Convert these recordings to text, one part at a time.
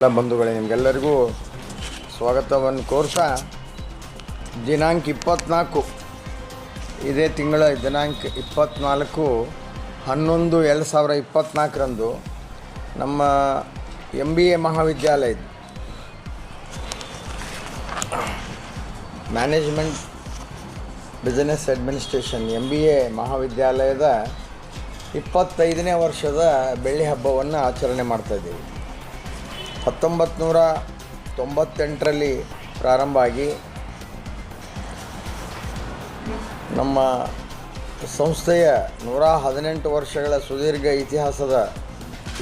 ಎಲ್ಲ ಬಂಧುಗಳೇ, ನಿಮಗೆಲ್ಲರಿಗೂ ಸ್ವಾಗತವನ್ನು ಕೋರ್ತಾ ದಿನಾಂಕ ಇಪ್ಪತ್ತ್ನಾಲ್ಕು ಇದೇ ತಿಂಗಳ ದಿನಾಂಕ ಇಪ್ಪತ್ತ್ನಾಲ್ಕು ಹನ್ನೊಂದು ಎರಡು ಸಾವಿರ ಇಪ್ಪತ್ತ್ನಾಲ್ಕರಂದು ನಮ್ಮ ಎಂ ಬಿ ಎ ಮಹಾವಿದ್ಯಾಲಯ management business administration M B A ಮಹಾವಿದ್ಯಾಲಯದ ಇಪ್ಪತ್ತೈದನೇ ವರ್ಷದ ಬೆಳ್ಳಿ ಹಬ್ಬವನ್ನು ಆಚರಣೆ ಮಾಡ್ತಾಯಿದ್ದೀವಿ ಹತ್ತೊಂಬತ್ತು ನೂರ ತೊಂಬತ್ತೆಂಟರಲ್ಲಿ ಪ್ರಾರಂಭ ಆಗಿ ನಮ್ಮ ಸಂಸ್ಥೆಯ ನೂರ ಹದಿನೆಂಟು ವರ್ಷಗಳ ಸುದೀರ್ಘ ಇತಿಹಾಸದ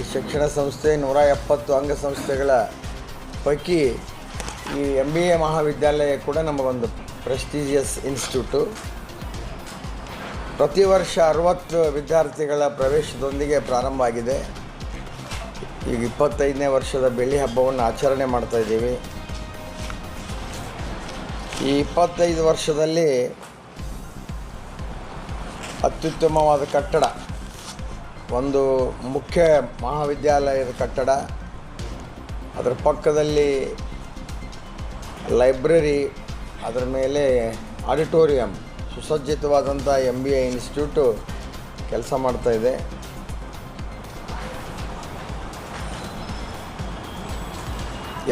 ಈ ಶಿಕ್ಷಣ ಸಂಸ್ಥೆ, ನೂರ ಎಪ್ಪತ್ತು ಅಂಗಸಂಸ್ಥೆಗಳ ಪೈಕಿ ಈ ಎಂ ಬಿ ಎ ಮಹಾವಿದ್ಯಾಲಯ ಕೂಡ ನಮಗೊಂದು ಪ್ರೆಸ್ಟೀಜಿಯಸ್ ಇನ್ಸ್ಟಿಟ್ಯೂಟು ಪ್ರತಿ ವರ್ಷ ಅರುವತ್ತು ವಿದ್ಯಾರ್ಥಿಗಳ ಪ್ರವೇಶದೊಂದಿಗೆ ಪ್ರಾರಂಭ ಆಗಿದೆ. ಈಗ ಇಪ್ಪತ್ತೈದನೇ ವರ್ಷದ ಬೆಳ್ಳಿ ಹಬ್ಬವನ್ನು ಆಚರಣೆ ಮಾಡ್ತಾ ಇದ್ದೀವಿ. ಈ ಇಪ್ಪತ್ತೈದು ವರ್ಷದಲ್ಲಿ ಅತ್ಯುತ್ತಮವಾದ ಕಟ್ಟಡ, ಒಂದು ಮುಖ್ಯ ಮಹಾವಿದ್ಯಾಲಯದ ಕಟ್ಟಡ, ಅದರ ಪಕ್ಕದಲ್ಲಿ ಲೈಬ್ರರಿ, ಅದರ ಮೇಲೆ ಆಡಿಟೋರಿಯಂ ಸುಸಜ್ಜಿತವಾದಂಥ ಎಂ ಬಿ ಎ ಇನ್ಸ್ಟಿಟ್ಯೂಟು ಕೆಲಸ ಮಾಡ್ತಾಯಿದೆ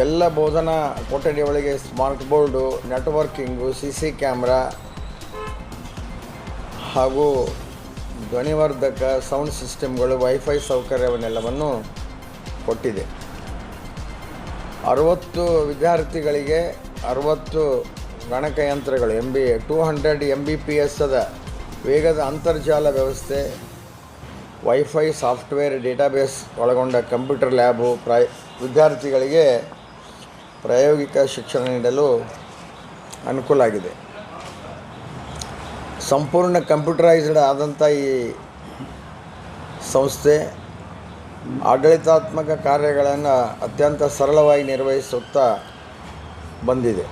ಎಲ್ಲ ಬೋಧನಾ ಕೊಠಡಿ ಒಳಗೆ smart board, networking, C C camera ಹಾಗೂ ಧ್ವನಿವರ್ಧಕ ಸೌಂಡ್ ಸಿಸ್ಟಮ್ಗಳು, ವೈಫೈ ಸೌಕರ್ಯವನ್ನೆಲ್ಲವನ್ನು ಕೊಟ್ಟಿದೆ. ಅರುವತ್ತು ವಿದ್ಯಾರ್ಥಿಗಳಿಗೆ ಅರವತ್ತು ಗಣಕಯಂತ್ರಗಳು M B two hundred M B P ಎಸ್ಸದ ವೇಗದ ಅಂತರ್ಜಾಲ ವ್ಯವಸ್ಥೆ, ವೈಫೈ ಸಾಫ್ಟ್ವೇರ್ ಡೇಟಾಬೇಸ್ ಒಳಗೊಂಡ ಕಂಪ್ಯೂಟರ್ ಲ್ಯಾಬು ಪ್ರಾಯ ವಿದ್ಯಾರ್ಥಿಗಳಿಗೆ ಪ್ರಾಯೋಗಿಕ ಶಿಕ್ಷಣ ನೀಡಲು ಅನುಕೂಲ ಆಗಿದೆ ಸಂಪೂರ್ಣ ಕಂಪ್ಯೂಟರೈಸ್ಡ್ ಆದಂಥ ಈ ಸಂಸ್ಥೆ ಆಡಳಿತಾತ್ಮಕ ಕಾರ್ಯಗಳನ್ನು ಅತ್ಯಂತ ಸರಳವಾಗಿ ನಿರ್ವಹಿಸುತ್ತಾ ಬಂದಿದೆ.